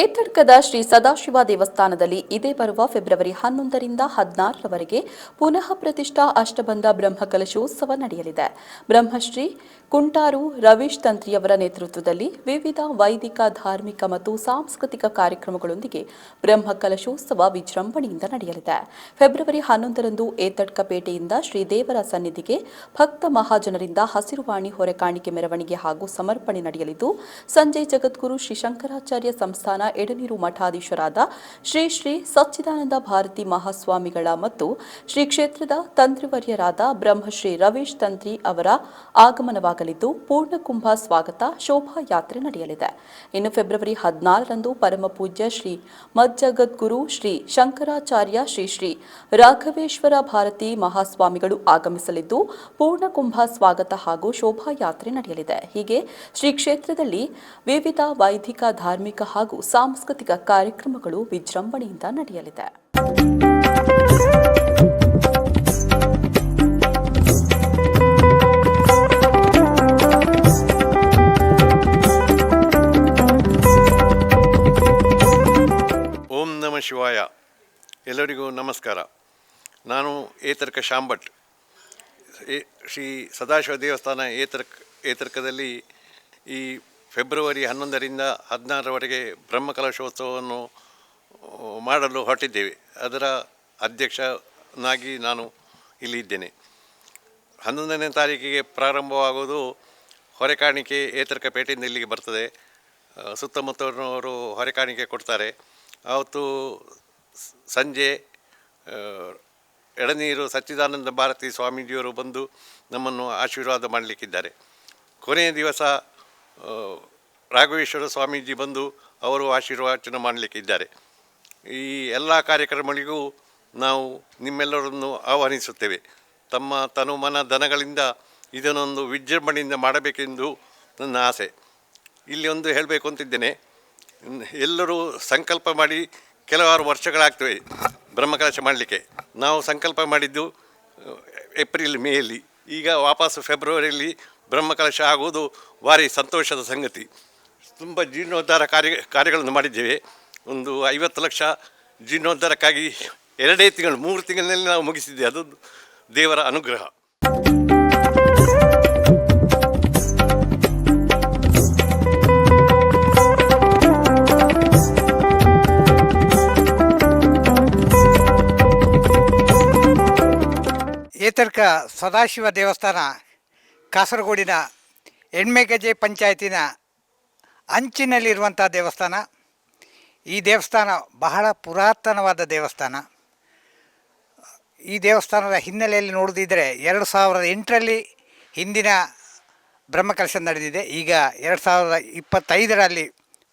ಏತಡ್ಕದ ಶ್ರೀ ಸದಾಶಿವ ದೇವಸ್ಥಾನದಲ್ಲಿ ಇದೇ ಬರುವ ಫೆಬ್ರವರಿ ಹನ್ನೊಂದರಿಂದ ಹದಿನಾರರವರೆಗೆ ಪುನಃ ಪ್ರತಿಷ್ಠಾ ಅಷ್ಟಬಂಧ ಬ್ರಹ್ಮಕಲಶೋತ್ಸವ ನಡೆಯಲಿದೆ. ಬ್ರಹ್ಮಶ್ರೀ ಕುಂಟಾರು ರವೀಶ್ ತಂತ್ರಿಯವರ ನೇತೃತ್ವದಲ್ಲಿ ವಿವಿಧ ವೈದಿಕ, ಧಾರ್ಮಿಕ ಮತ್ತು ಸಾಂಸ್ಕೃತಿಕ ಕಾರ್ಯಕ್ರಮಗಳೊಂದಿಗೆ ಬ್ರಹ್ಮಕಲಶೋತ್ಸವ ವಿಜೃಂಭಣೆಯಿಂದ ನಡೆಯಲಿದೆ. ಫೆಬ್ರವರಿ ಹನ್ನೊಂದರಂದು ಏತಡ್ಕಪೇಟೆಯಿಂದ ಶ್ರೀದೇವರ ಸನ್ನಿಧಿಗೆ ಭಕ್ತ ಮಹಾಜನರಿಂದ ಹಸಿರುವಾಣಿ ಹೊರೆಕಾಣಿಕೆ ಮೆರವಣಿಗೆ ಹಾಗೂ ಸಮರ್ಪಣೆ ನಡೆಯಲಿದ್ದು, ಸಂಜೆ ಜಗದ್ಗುರು ಶ್ರೀ ಶಂಕರಾಚಾರ್ಯ ಸಂಸ್ಥಾನ ಎಡನೀರು ಮಠಾಧೀಶರಾದ ಶ್ರೀ ಶ್ರೀ ಸಚ್ಚಿದಾನಂದ ಭಾರತಿ ಮಹಾಸ್ವಾಮಿಗಳ ಮತ್ತು ಶ್ರೀ ಕ್ಷೇತ್ರದ ತಂತ್ರಿವರ್ಯರಾದ ಬ್ರಹ್ಮಶ್ರೀ ರವೀಶ್ ತಂತ್ರಿ ಅವರ ಆಗಮನವಾಗಲಿದ್ದು ಪೂರ್ಣಕುಂಭ ಸ್ವಾಗತ ಶೋಭಾಯಾತ್ರೆ ನಡೆಯಲಿದೆ. ಇನ್ನು ಫೆಬ್ರವರಿ ಹದಿನಾರರಂದು ಪರಮ ಪೂಜ್ಯ ಶ್ರೀ ಮಜ್ಜಗದ್ಗುರು ಶ್ರೀ ಶಂಕರಾಚಾರ್ಯ ಶ್ರೀ ಶ್ರೀ ರಾಘವೇಶ್ವರ ಭಾರತಿ ಮಹಾಸ್ವಾಮಿಗಳು ಆಗಮಿಸಲಿದ್ದು ಪೂರ್ಣಕುಂಭ ಸ್ವಾಗತ ಹಾಗೂ ಶೋಭಾಯಾತ್ರೆ ನಡೆಯಲಿದೆ. ಹೀಗೆ ಶ್ರೀ ಕ್ಷೇತ್ರದಲ್ಲಿ ವಿವಿಧ ವೈದಿಕ, ಧಾರ್ಮಿಕ ಹಾಗೂ ಸಾಂಸ್ಕೃತಿಕ ಕಾರ್ಯಕ್ರಮಗಳು ವಿಜೃಂಭಣೆಯಿಂದ ನಡೆಯಲಿದೆ. ಓಂ ನಮ ಶಿವಾಯ. ಎಲ್ಲರಿಗೂ ನಮಸ್ಕಾರ. ನಾನು ಏತರ್ಕ ಶಾಂಭಟ್. ಶ್ರೀ ಸದಾಶಿವ ದೇವಸ್ಥಾನ ಏತರ್ಕ, ಏತರ್ಕದಲ್ಲಿ ಈ ಫೆಬ್ರವರಿ ಹನ್ನೊಂದರಿಂದ ಹದಿನಾರರವರೆಗೆ ಬ್ರಹ್ಮಕಲಶೋತ್ಸವವನ್ನು ಮಾಡಲು ಹೊರಟಿದ್ದೇವೆ. ಅದರ ಅಧ್ಯಕ್ಷನಾಗಿ ನಾನು ಇಲ್ಲಿ ಇದ್ದೇನೆ ಹನ್ನೊಂದನೇ ತಾರೀಕಿಗೆ ಪ್ರಾರಂಭವಾಗುವುದು ಹೊರೆಕಾಣಿಕೆ ಏತರಕ ಪೇಟೆಯಿಂದ ಇಲ್ಲಿಗೆ ಬರ್ತದೆ. ಸುತ್ತಮುತ್ತವರು ಹೊರೆಕಾಣಿಕೆ ಕೊಡ್ತಾರೆ. ಆವತ್ತು ಸಂಜೆ ಎಡನೀರು ಸಚ್ಚಿದಾನಂದ ಭಾರತಿ ಸ್ವಾಮೀಜಿಯವರು ಬಂದು ನಮ್ಮನ್ನು ಆಶೀರ್ವಾದ ಮಾಡಲಿಕ್ಕಿದ್ದಾರೆ. ಕೊನೆಯ ದಿವಸ ರಾಘವೇಶ್ವರ ಸ್ವಾಮೀಜಿ ಬಂದು ಅವರು ಮಾಡಲಿಕ್ಕೆ ಇದ್ದಾರೆ. ಈ ಎಲ್ಲ ಕಾರ್ಯಕ್ರಮಗಳಿಗೂ ನಾವು ನಿಮ್ಮೆಲ್ಲರನ್ನು ಆಹ್ವಾನಿಸುತ್ತೇವೆ. ತಮ್ಮ ತನು ಮನ ಧನಗಳಿಂದ ಇದನ್ನೊಂದು ವಿಜೃಂಭಣೆಯಿಂದ ಮಾಡಬೇಕೆಂದು ನನ್ನ ಆಸೆ. ಇಲ್ಲಿ ಒಂದು ಹೇಳಬೇಕು ಅಂತಿದ್ದೇನೆ. ಎಲ್ಲರೂ ಸಂಕಲ್ಪ ಮಾಡಿ ಕೆಲವಾರು ವರ್ಷಗಳಾಗ್ತವೆ ಬ್ರಹ್ಮಕಲಶ ಮಾಡಲಿಕ್ಕೆ. ನಾವು ಸಂಕಲ್ಪ ಮಾಡಿದ್ದು ಏಪ್ರಿಲ್ ಮೇಯಲ್ಲಿ. ಈಗ ವಾಪಸ್ ಫೆಬ್ರವರಿಯಲ್ಲಿ ಬ್ರಹ್ಮಕಲಶ ಆಗುವುದು ಭಾರಿ ಸಂತೋಷದ ಸಂಗತಿ. ತುಂಬ ಜೀರ್ಣೋದ್ಧಾರ ಕಾರ್ಯ, ಕಾರ್ಯಗಳನ್ನು ಮಾಡಿದ್ದೇವೆ. ಒಂದು ಐವತ್ತು ಲಕ್ಷ ಜೀರ್ಣೋದ್ಧಾರಕ್ಕಾಗಿ ಎರಡೇ ತಿಂಗಳು, ಮೂರು ತಿಂಗಳಿನಲ್ಲಿ ನಾವು ಮುಗಿಸಿದ್ದೆ. ಅದು ದೇವರ ಅನುಗ್ರಹ. ಏತರ್ಕ ಸದಾಶಿವ ದೇವಸ್ಥಾನ ಕಾಸರಗೋಡಿನ ಎಣ್ಮೆಗಜೆ ಪಂಚಾಯತಿನ ಅಂಚಿನಲ್ಲಿರುವಂಥ ದೇವಸ್ಥಾನ. ಈ ದೇವಸ್ಥಾನ ಬಹಳ ಪುರಾತನವಾದ ದೇವಸ್ಥಾನ. ಈ ದೇವಸ್ಥಾನದ ಹಿನ್ನೆಲೆಯಲ್ಲಿ ನೋಡೋದಿದ್ದರೆ ಎರಡು ಸಾವಿರದ ಎಂಟರಲ್ಲಿ ಹಿಂದಿನ ಬ್ರಹ್ಮಕಲಶ ನಡೆದಿದೆ. ಈಗ ಎರಡು ಸಾವಿರದ ಇಪ್ಪತ್ತೈದರಲ್ಲಿ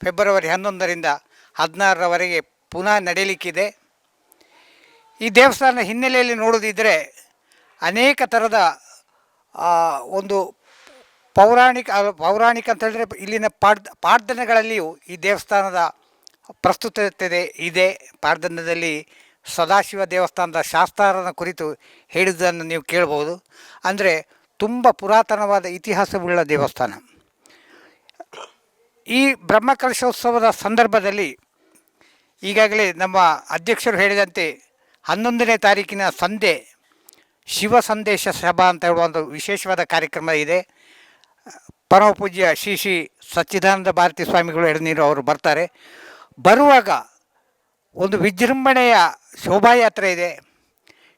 ಫೆಬ್ರವರಿ ಹನ್ನೊಂದರಿಂದ ಹದಿನಾರರವರೆಗೆ ಪುನಃ ನಡೆಯಲಿಕ್ಕಿದೆ. ಈ ದೇವಸ್ಥಾನದ ಹಿನ್ನೆಲೆಯಲ್ಲಿ ನೋಡೋದಿದ್ದರೆ ಅನೇಕ ಥರದ ಒಂದು ಪೌರಾಣಿಕ ಪೌರಾಣಿಕ ಅಂತ ಹೇಳಿದ್ರೆ ಇಲ್ಲಿನ ಪಾಡ್ ಪಾಡ್ದನಗಳಲ್ಲಿಯೂ ಈ ದೇವಸ್ಥಾನದ ಪ್ರಸ್ತುತತೆ ಇದೆ. ಪಾಡ್ದನದಲ್ಲಿ ಸದಾಶಿವ ದೇವಸ್ಥಾನದ ಶಾಸ್ತ್ರಾರನ ಕುರಿತು ಹೇಳಿದ್ದನ್ನು ನೀವು ಕೇಳ್ಬೋದು. ಅಂದರೆ ತುಂಬ ಪುರಾತನವಾದ ಇತಿಹಾಸವುಳ್ಳ ದೇವಸ್ಥಾನ. ಈ ಬ್ರಹ್ಮಕಲಶೋತ್ಸವದ ಸಂದರ್ಭದಲ್ಲಿ ಈಗಾಗಲೇ ನಮ್ಮ ಅಧ್ಯಕ್ಷರು ಹೇಳಿದಂತೆ ಹನ್ನೊಂದನೇ ತಾರೀಕಿನ ಸಂಧೆ ಶಿವ ಸಂದೇಶ ಸಭಾ ಅಂತ ಹೇಳುವ ಒಂದು ವಿಶೇಷವಾದ ಕಾರ್ಯಕ್ರಮ ಇದೆ. ಪರಮ ಪೂಜ್ಯ ಶ್ರೀ ಶ್ರೀ ಸಚ್ಚಿದಾನಂದ ಭಾರತಿ ಸ್ವಾಮಿಗಳು ಎಡನೀರು ಅವರು ಬರ್ತಾರೆ. ಬರುವಾಗ ಒಂದು ವಿಜೃಂಭಣೆಯ ಶೋಭಾಯಾತ್ರೆ ಇದೆ.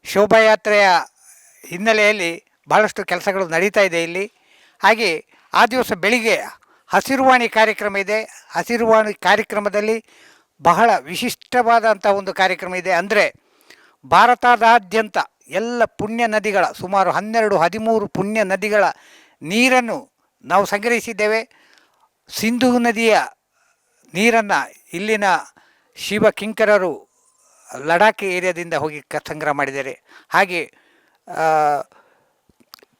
ಶೋಭಾಯಾತ್ರೆಯ ಹಿನ್ನೆಲೆಯಲ್ಲಿ ಬಹಳಷ್ಟು ಕೆಲಸಗಳು ನಡೀತಾ ಇದೆ ಇಲ್ಲಿ. ಹಾಗೆ ಆ ದಿವಸ ಬೆಳಿಗ್ಗೆ ಹಸಿರುವಾಣಿ ಕಾರ್ಯಕ್ರಮ ಇದೆ. ಹಸಿರುವಾಣಿ ಕಾರ್ಯಕ್ರಮದಲ್ಲಿ ಬಹಳ ವಿಶಿಷ್ಟವಾದಂಥ ಒಂದು ಕಾರ್ಯಕ್ರಮ ಇದೆ. ಅಂದರೆ ಭಾರತದಾದ್ಯಂತ ಎಲ್ಲ ಪುಣ್ಯ ನದಿಗಳ, ಸುಮಾರು ಹನ್ನೆರಡು, ಹದಿಮೂರು ಪುಣ್ಯ ನದಿಗಳ ನೀರನ್ನು ನಾವು ಸಂಗ್ರಹಿಸಿದ್ದೇವೆ. ಸಿಂಧೂ ನದಿಯ ನೀರನ್ನು ಇಲ್ಲಿನ ಶಿವ ಕಿಂಕರರು ಲಡಾಖ್ ಏರಿಯಾದಿಂದ ಹೋಗಿ ಕ, ಸಂಗ್ರಹ ಮಾಡಿದ್ದಾರೆ. ಹಾಗೆ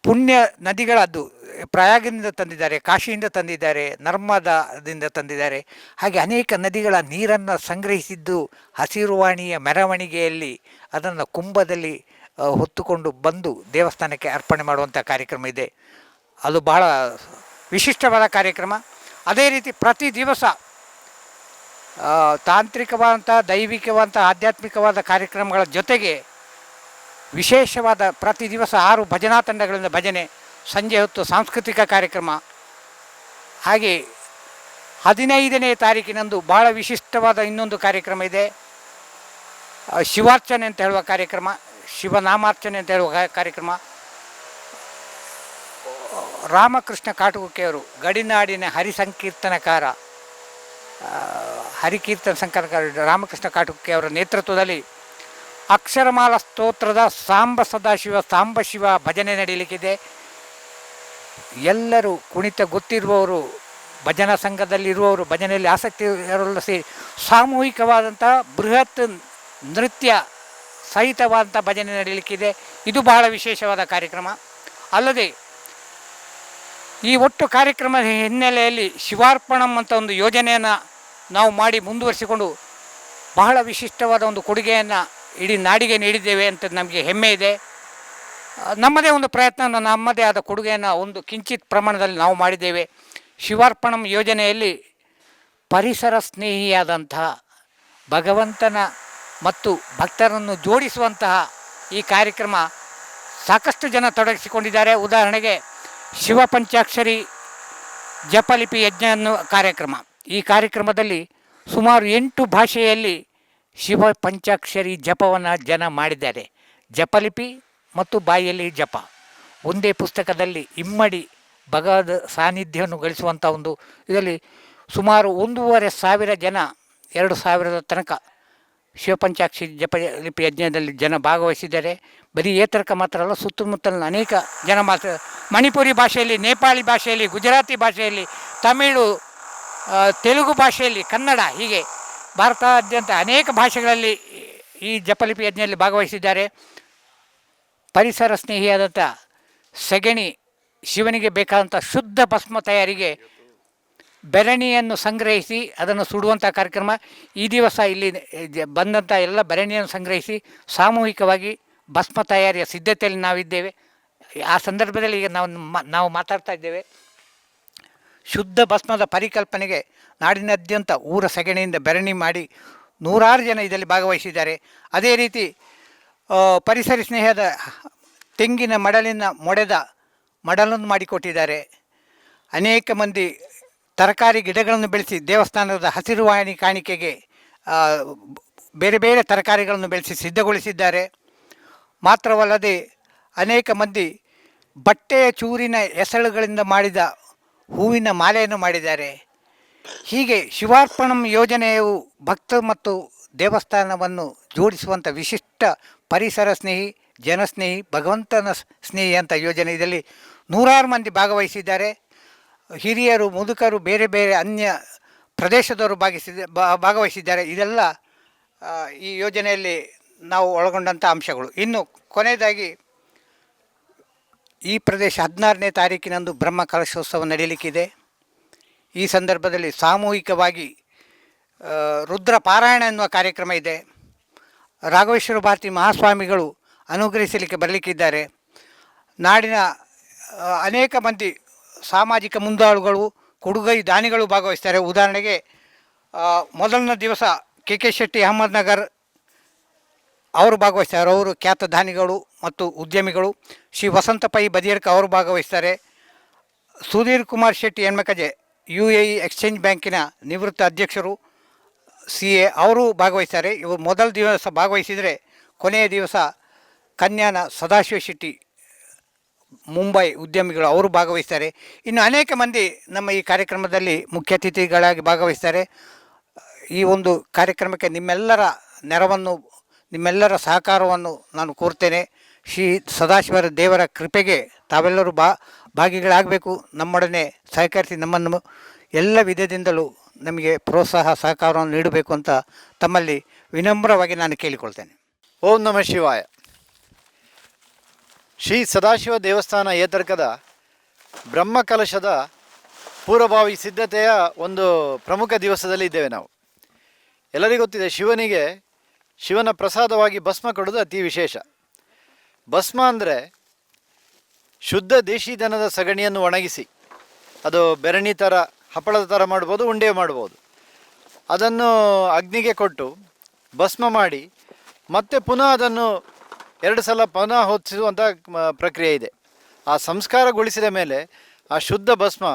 ಪುಣ್ಯ ನದಿಗಳದ್ದು ಪ್ರಯಾಗದಿಂದ ತಂದಿದ್ದಾರೆ, ಕಾಶಿಯಿಂದ ತಂದಿದ್ದಾರೆ, ನರ್ಮದಾದಿಂದ ತಂದಿದ್ದಾರೆ. ಹಾಗೆ ಅನೇಕ ನದಿಗಳ ನೀರನ್ನು ಸಂಗ್ರಹಿಸಿದ್ದು ಹಸಿರುವಾಣಿಯ ಮೆರವಣಿಗೆಯಲ್ಲಿ ಅದನ್ನು ಕುಂಭದಲ್ಲಿ ಹೊತ್ತುಕೊಂಡು ಬಂದು ದೇವಸ್ಥಾನಕ್ಕೆ ಅರ್ಪಣೆ ಮಾಡುವಂಥ ಕಾರ್ಯಕ್ರಮ ಇದೆ. ಅದು ಬಹಳ ವಿಶಿಷ್ಟವಾದ ಕಾರ್ಯಕ್ರಮ. ಅದೇ ರೀತಿ ಪ್ರತಿ ದಿವಸ ತಾಂತ್ರಿಕವಾದಂಥ ದೈವಿಕವಾದಂಥ ಆಧ್ಯಾತ್ಮಿಕವಾದ ಕಾರ್ಯಕ್ರಮಗಳ ಜೊತೆಗೆ ವಿಶೇಷವಾದ ಪ್ರತಿ ದಿವಸ ಆರು ಭಜನಾ ತಂಡಗಳಿಂದ ಭಜನೆ, ಸಂಜೆ ಹೊತ್ತು ಸಾಂಸ್ಕೃತಿಕ ಕಾರ್ಯಕ್ರಮ. ಹಾಗೆ ಹದಿನೈದನೇ ತಾರೀಕಿನಂದು ಭಾಳ ವಿಶಿಷ್ಟವಾದ ಇನ್ನೊಂದು ಕಾರ್ಯಕ್ರಮ ಇದೆ. ಶಿವಾರ್ಚನೆ ಅಂತ ಹೇಳುವ ಕಾರ್ಯಕ್ರಮ, ಶಿವನಾಮಾರ್ಚನೆ ಅಂತ ಹೇಳುವ ಕಾರ್ಯಕ್ರಮ. ರಾಮಕೃಷ್ಣ ಕಾಟುಕುಕ್ಕೆಯವರು ಗಡಿನಾಡಿನ ಹರಿಸಂಕೀರ್ತನಕಾರ ಹರಿಕೀರ್ತನ ಸಂಕೀರ್ತನಕಾರ ರಾಮಕೃಷ್ಣ ಕಾಟುಕೆ ಅವರ ನೇತೃತ್ವದಲ್ಲಿ ಅಕ್ಷರಮಾಲ ಸ್ತೋತ್ರದ ಸಾಂಬ ಸದಾಶಿವ, ಸಾಂಬ ಶಿವ ಭಜನೆ ನಡೀಲಿಕ್ಕಿದೆ. ಎಲ್ಲರೂ ಕುಣಿತ ಗೊತ್ತಿರುವವರು, ಭಜನಾ ಸಂಘದಲ್ಲಿರುವವರು, ಭಜನೆಯಲ್ಲಿ ಆಸಕ್ತಿ ಸೇರಿ ಸಾಮೂಹಿಕವಾದಂಥ ಬೃಹತ್ ನೃತ್ಯ ಸಹಿತವಾದಂಥ ಭಜನೆ ನಡೀಲಿಕ್ಕಿದೆ. ಇದು ಬಹಳ ವಿಶೇಷವಾದ ಕಾರ್ಯಕ್ರಮ. ಅಲ್ಲದೆ ಈ ಒಟ್ಟು ಕಾರ್ಯಕ್ರಮದ ಹಿನ್ನೆಲೆಯಲ್ಲಿ ಶಿವಾರ್ಪಣಂ ಅಂತ ಒಂದು ಯೋಜನೆಯನ್ನು ನಾವು ಮಾಡಿ ಮುಂದುವರಿಸಿಕೊಂಡು ಬಹಳ ವಿಶಿಷ್ಟವಾದ ಒಂದು ಕೊಡುಗೆಯನ್ನು ಇಡೀ ನಾಡಿಗೆ ನೀಡಿದ್ದೇವೆ ಅಂತ ನಮಗೆ ಹೆಮ್ಮೆ ಇದೆ. ನಮ್ಮದೇ ಒಂದು ಪ್ರಯತ್ನ ನಮ್ಮದೇ ಆದ ಕೊಡುಗೆಯನ್ನು ಒಂದು ಕಿಂಚಿತ್ ಪ್ರಮಾಣದಲ್ಲಿ ನಾವು ಮಾಡಿದ್ದೇವೆ. ಶಿವಾರ್ಪಣಂ ಯೋಜನೆಯಲ್ಲಿ ಪರಿಸರ ಸ್ನೇಹಿಯಾದಂತಹ ಭಗವಂತನ ಮತ್ತು ಭಕ್ತರನ್ನು ಜೋಡಿಸುವಂತಹ ಈ ಕಾರ್ಯಕ್ರಮ ಸಾಕಷ್ಟು ಜನ ತೊಡಗಿಸಿಕೊಂಡಿದ್ದಾರೆ. ಉದಾಹರಣೆಗೆ ಶಿವ ಪಂಚಾಕ್ಷರಿ ಜಪಲಿಪಿ ಯಜ್ಞ ಅನ್ನುವ ಕಾರ್ಯಕ್ರಮ. ಈ ಕಾರ್ಯಕ್ರಮದಲ್ಲಿ ಸುಮಾರು ಎಂಟು ಭಾಷೆಯಲ್ಲಿ ಶಿವ ಪಂಚಾಕ್ಷರಿ ಜಪವನ್ನು ಜನ ಮಾಡಿದ್ದಾರೆ. ಜಪಲಿಪಿ ಮತ್ತು ಬಾಯಿಯಲ್ಲಿ ಜಪ. ಒಂದೇ ಪುಸ್ತಕದಲ್ಲಿ ಇಮ್ಮಡಿ ಭಗವದ್ ಸಾನ್ನಿಧ್ಯವನ್ನು ಗಳಿಸುವಂಥ ಒಂದು ಇದರಲ್ಲಿ ಸುಮಾರು ಒಂದೂವರೆ ಸಾವಿರ ಜನ, ಎರಡು ಸಾವಿರದ ತನಕ ಶಿವಪಂಚಾಕ್ಷಿ ಜಪ ಲಿಪಿ ಯಜ್ಞದಲ್ಲಿ ಜನ ಭಾಗವಹಿಸಿದ್ದಾರೆ. ಬರೀ ಏತರಕ ಮಾತ್ರ ಅಲ್ಲ, ಸುತ್ತಮುತ್ತಲಿನ ಅನೇಕ ಜನ ಮಾತ್ರ. ಮಣಿಪುರಿ ಭಾಷೆಯಲ್ಲಿ, ನೇಪಾಳಿ ಭಾಷೆಯಲ್ಲಿ, ಗುಜರಾತಿ ಭಾಷೆಯಲ್ಲಿ, ತಮಿಳು ತೆಲುಗು ಭಾಷೆಯಲ್ಲಿ, ಕನ್ನಡ ಹೀಗೆ ಭಾರತಾದ್ಯಂತ ಅನೇಕ ಭಾಷೆಗಳಲ್ಲಿ ಈ ಜಪಲಿಪಿ ಯಜ್ಞದಲ್ಲಿ ಭಾಗವಹಿಸಿದ್ದಾರೆ. ಪರಿಸರ ಸ್ನೇಹಿಯಾದಂಥ ಸೆಗಣಿ ಶಿವನಿಗೆ ಬೇಕಾದಂಥ ಶುದ್ಧ ಭಸ್ಮ ತಯಾರಿಗೆ ಬೆರಣಿಯನ್ನು ಸಂಗ್ರಹಿಸಿ ಅದನ್ನು ಸುಡುವಂಥ ಕಾರ್ಯಕ್ರಮ. ಈ ದಿವಸ ಇಲ್ಲಿ ಬಂದಂಥ ಎಲ್ಲ ಬೆರಣಿಯನ್ನು ಸಂಗ್ರಹಿಸಿ ಸಾಮೂಹಿಕವಾಗಿ ಭಸ್ಮ ತಯಾರಿಯ ಸಿದ್ಧತೆಯಲ್ಲಿ ನಾವಿದ್ದೇವೆ. ಆ ಸಂದರ್ಭದಲ್ಲಿ ಈಗ ನಾವು ನಾವು ಮಾತಾಡ್ತಾ ಇದ್ದೇವೆ. ಶುದ್ಧ ಭಸ್ಮದ ಪರಿಕಲ್ಪನೆಗೆ ನಾಡಿನಾದ್ಯಂತ ಊರ ಸಗಣಿಯಿಂದ ಬೆರಣಿ ಮಾಡಿ ನೂರಾರು ಜನ ಇದರಲ್ಲಿ ಭಾಗವಹಿಸಿದ್ದಾರೆ. ಅದೇ ರೀತಿ ಪರಿಸರ ಸ್ನೇಹದ ತೆಂಗಿನ ಮಡಲಿನ ಮೊಡೆದ ಮಡಲನ್ನು ಮಾಡಿಕೊಟ್ಟಿದ್ದಾರೆ. ಅನೇಕ ಮಂದಿ ತರಕಾರಿ ಗಿಡಗಳನ್ನು ಬೆಳೆಸಿ ದೇವಸ್ಥಾನದ ಹಸಿರುವಾಣಿ ಕಾಣಿಕೆಗೆ ಬೇರೆ ಬೇರೆ ತರಕಾರಿಗಳನ್ನು ಬೆಳೆಸಿ ಸಿದ್ಧಗೊಳಿಸಿದ್ದಾರೆ. ಮಾತ್ರವಲ್ಲದೆ ಅನೇಕ ಮಂದಿ ಬಟ್ಟೆಯ ಚೂರಿನ ಎಸಳುಗಳಿಂದ ಮಾಡಿದ ಹೂವಿನ ಮಾಲೆಯನ್ನು ಮಾಡಿದ್ದಾರೆ. ಹೀಗೆ ಶಿವಾರ್ಪಣಂ ಯೋಜನೆಯು ಭಕ್ತ ಮತ್ತು ದೇವಸ್ಥಾನವನ್ನು ಜೋಡಿಸುವಂಥ ವಿಶಿಷ್ಟ ಪರಿಸರ ಸ್ನೇಹಿ, ಜನಸ್ನೇಹಿ, ಭಗವಂತನ ಸ್ನೇಹಿ ಅಂತ ಯೋಜನೆ ಇದರಲ್ಲಿ ನೂರಾರು ಮಂದಿ ಭಾಗವಹಿಸಿದ್ದಾರೆ. ಹಿರಿಯರು, ಮುದುಕರು, ಬೇರೆ ಬೇರೆ ಅನ್ಯ ಪ್ರದೇಶದವರು ಭಾಗಿಸಿದ ಭಾಗವಹಿಸಿದ್ದಾರೆ. ಇದೆಲ್ಲ ಈ ಯೋಜನೆಯಲ್ಲಿ ನಾವು ಒಳಗೊಂಡಂಥ ಅಂಶಗಳು. ಇನ್ನು ಕೊನೆಯದಾಗಿ ಈ ಪ್ರದೇಶ ಹದಿನಾರನೇ ತಾರೀಕಿನಂದು ಬ್ರಹ್ಮ ಕಲಶೋತ್ಸವ ನಡೆಯಲಿಕ್ಕಿದೆ ಈ ಸಂದರ್ಭದಲ್ಲಿ ಸಾಮೂಹಿಕವಾಗಿ ರುದ್ರ ಪಾರಾಯಣ ಎನ್ನುವ ಕಾರ್ಯಕ್ರಮ ಇದೆ. ರಾಘವೇಶ್ವರ ಭಾರತಿ ಮಹಾಸ್ವಾಮಿಗಳು ಅನುಗ್ರಹಿಸಲಿಕ್ಕೆ ಬರಲಿಕ್ಕಿದ್ದಾರೆ. ನಾಡಿನ ಅನೇಕ ಮಂದಿ ಸಾಮಾಜಿಕ ಮುಂದಾಳುಗಳು, ಕೊಡುಗೈ ದಾನಿಗಳು ಭಾಗವಹಿಸ್ತಾರೆ. ಉದಾಹರಣೆಗೆ ಮೊದಲನೇ ದಿವಸ ಕೆ ಕೆ ಶೆಟ್ಟಿ ಅಹಮದ್ನಗರ್ ಅವರು ಭಾಗವಹಿಸ್ತಾರೆ. ಅವರು ಖ್ಯಾತ ದಾನಿಗಳು ಮತ್ತು ಉದ್ಯಮಿಗಳು. ಶ್ರೀ ವಸಂತ ಪೈ ಬದಿಯರ್ಕ ಅವರು ಭಾಗವಹಿಸ್ತಾರೆ. ಸುಧೀರ್ ಕುಮಾರ್ ಶೆಟ್ಟಿ ಹೆಣ್ಮಕಜೆ ಯು ಎ ಎಕ್ಸ್ಚೇಂಜ್ ಬ್ಯಾಂಕಿನ ನಿವೃತ್ತ ಅಧ್ಯಕ್ಷರು, ಸಿ ಎ ಅವರು ಭಾಗವಹಿಸ್ತಾರೆ. ಇವರು ಮೊದಲ ದಿವಸ ಭಾಗವಹಿಸಿದರೆ ಕೊನೆಯ ದಿವಸ ಕನ್ಯಾನ ಸದಾಶಿವ ಶೆಟ್ಟಿ, ಮುಂಬೈ ಉದ್ಯಮಿಗಳು ಅವರು ಭಾಗವಹಿಸ್ತಾರೆ. ಇನ್ನು ಅನೇಕ ಮಂದಿ ನಮ್ಮ ಈ ಕಾರ್ಯಕ್ರಮದಲ್ಲಿ ಮುಖ್ಯ ಅತಿಥಿಗಳಾಗಿ ಭಾಗವಹಿಸ್ತಾರೆ. ಈ ಒಂದು ಕಾರ್ಯಕ್ರಮಕ್ಕೆ ನಿಮ್ಮೆಲ್ಲರ ನೆರವನ್ನು ನಿಮ್ಮೆಲ್ಲರ ಸಹಕಾರವನ್ನು ನಾನು ಕೋರ್ತೇನೆ. ಶ್ರೀ ಸದಾಶಿವರ ದೇವರ ಕೃಪೆಗೆ ತಾವೆಲ್ಲರೂ ಬಾ, ಭಾಗಿಗಳಾಗಬೇಕು. ನಮ್ಮೊಡನೆ ಸಹಕರಿಸಿ ನಮ್ಮನ್ನು ಎಲ್ಲ ವಿಧದಿಂದಲೂ ನಮಗೆ ಪ್ರೋತ್ಸಾಹ, ಸಹಕಾರವನ್ನು ನೀಡಬೇಕು ಅಂತ ತಮ್ಮಲ್ಲಿ ವಿನಮ್ರವಾಗಿ ನಾನು ಕೇಳಿಕೊಳ್ತೇನೆ. ಓಂ ನಮ ಶಿವಾಯ. ಶ್ರೀ ಸದಾಶಿವ ದೇವಸ್ಥಾನ ಏತರ್ಕದ ಬ್ರಹ್ಮಕಲಶದ ಪೂರ್ವಭಾವಿ ಸಿದ್ಧತೆಯ ಒಂದು ಪ್ರಮುಖ ದಿವಸದಲ್ಲಿ ಇದ್ದೇವೆ ನಾವು. ಎಲ್ಲರಿಗೂ ಗೊತ್ತಿದೆ, ಶಿವನಿಗೆ ಶಿವನ ಪ್ರಸಾದವಾಗಿ ಭಸ್ಮ ಕೊಡೋದು ಅತಿ ವಿಶೇಷ. ಭಸ್ಮ ಅಂದರೆ ಶುದ್ಧ ದೇಶಿ ದನದ ಸಗಣಿಯನ್ನು ಒಣಗಿಸಿ, ಅದು ಬೆರಣಿ ಥರ ಹಪ್ಪಳದ ಥರ ಮಾಡ್ಬೋದು, ಉಂಡೆ ಮಾಡ್ಬೋದು. ಅದನ್ನು ಅಗ್ನಿಗೆ ಕೊಟ್ಟು ಭಸ್ಮ ಮಾಡಿ, ಮತ್ತೆ ಪುನಃ ಅದನ್ನು ಎರಡು ಸಲ ಪುನಃ ಹೊತ್ತಿಸುವಂಥ ಪ್ರಕ್ರಿಯೆ ಇದೆ. ಆ ಸಂಸ್ಕಾರಗೊಳಿಸಿದ ಮೇಲೆ ಆ ಶುದ್ಧ ಭಸ್ಮ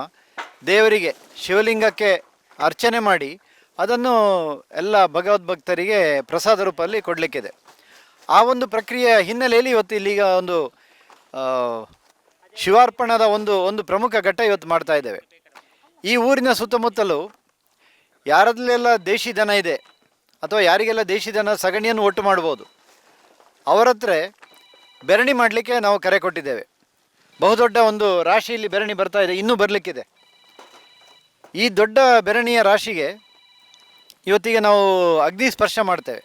ದೇವರಿಗೆ ಶಿವಲಿಂಗಕ್ಕೆ ಅರ್ಚನೆ ಮಾಡಿ ಅದನ್ನು ಎಲ್ಲ ಭಗವದ್ಭಕ್ತರಿಗೆ ಪ್ರಸಾದ ರೂಪದಲ್ಲಿ ಕೊಡಲಿಕ್ಕಿದೆ. ಆ ಒಂದು ಪ್ರಕ್ರಿಯೆಯ ಹಿನ್ನೆಲೆಯಲ್ಲಿ ಇವತ್ತು ಇಲ್ಲಿಗ ಒಂದು ಶಿವಾರ್ಪಣದ ಒಂದು ಒಂದು ಪ್ರಮುಖ ಘಟ್ಟ ಇವತ್ತು ಮಾಡ್ತಾ ಇದ್ದೇವೆ. ಈ ಊರಿನ ಸುತ್ತಮುತ್ತಲು ಯಾರಲ್ಲೆಲ್ಲ ದೇಶಿ ದನ ಇದೆ ಅಥವಾ ಯಾರಿಗೆಲ್ಲ ದೇಶಿ ದನ ಸಗಣಿಯನ್ನು ಒಟ್ಟು ಮಾಡ್ಬೋದು ಅವರ ಹತ್ರ ಬೆರಣಿ ಮಾಡಲಿಕ್ಕೆ ನಾವು ಕರೆ ಕೊಟ್ಟಿದ್ದೇವೆ. ಬಹುದೊಡ್ಡ ಒಂದು ರಾಶಿಯಲ್ಲಿ ಬೆರಣಿ ಬರ್ತಾ ಇದೆ, ಇನ್ನೂ ಬರಲಿಕ್ಕಿದೆ. ಈ ದೊಡ್ಡ ಬೆರಣಿಯ ರಾಶಿಗೆ ಇವತ್ತಿಗೆ ನಾವು ಅಗ್ನಿ ಸ್ಪರ್ಶ ಮಾಡ್ತೇವೆ.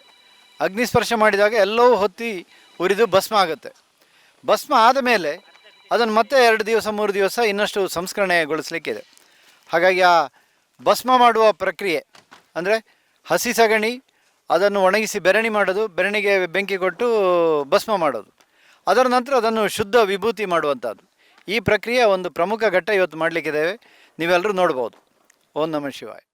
ಅಗ್ನಿ ಸ್ಪರ್ಶ ಮಾಡಿದಾಗ ಎಲ್ಲವೂ ಹೊತ್ತಿ ಉರಿದು ಭಸ್ಮ ಆಗುತ್ತೆ. ಭಸ್ಮ ಆದ ಮೇಲೆ ಅದನ್ನು ಮತ್ತೆ ಎರಡು ದಿವಸ, ಮೂರು ದಿವಸ ಇನ್ನಷ್ಟು ಸಂಸ್ಕರಣೆಗೊಳಿಸ್ಲಿಕ್ಕಿದೆ. ಹಾಗಾಗಿ ಆ ಭಸ್ಮ ಮಾಡುವ ಪ್ರಕ್ರಿಯೆ, ಅಂದರೆ ಹಸಿ ಸಗಣಿ, ಅದನ್ನು ಒಣಗಿಸಿ ಬೆರಣಿ ಮಾಡೋದು, ಬೆರಣಿಗೆ ಬೆಂಕಿ ಕೊಟ್ಟು ಭಸ್ಮ ಮಾಡೋದು. ಅದರ ನಂತರ ಅದನ್ನು ಶುದ್ಧ ವಿಭೂತಿ ಮಾಡುವಂಥದ್ದು. ಈ ಪ್ರಕ್ರಿಯೆ ಒಂದು ಪ್ರಮುಖ ಘಟ್ಟ ಇವತ್ತು ಮಾಡಲಿಕ್ಕಿದ್ದೇವೆ. ನೀವೆಲ್ಲರೂ ನೋಡ್ಬೋದು. ಓಂ ನಮಃ ಶಿವಾಯ.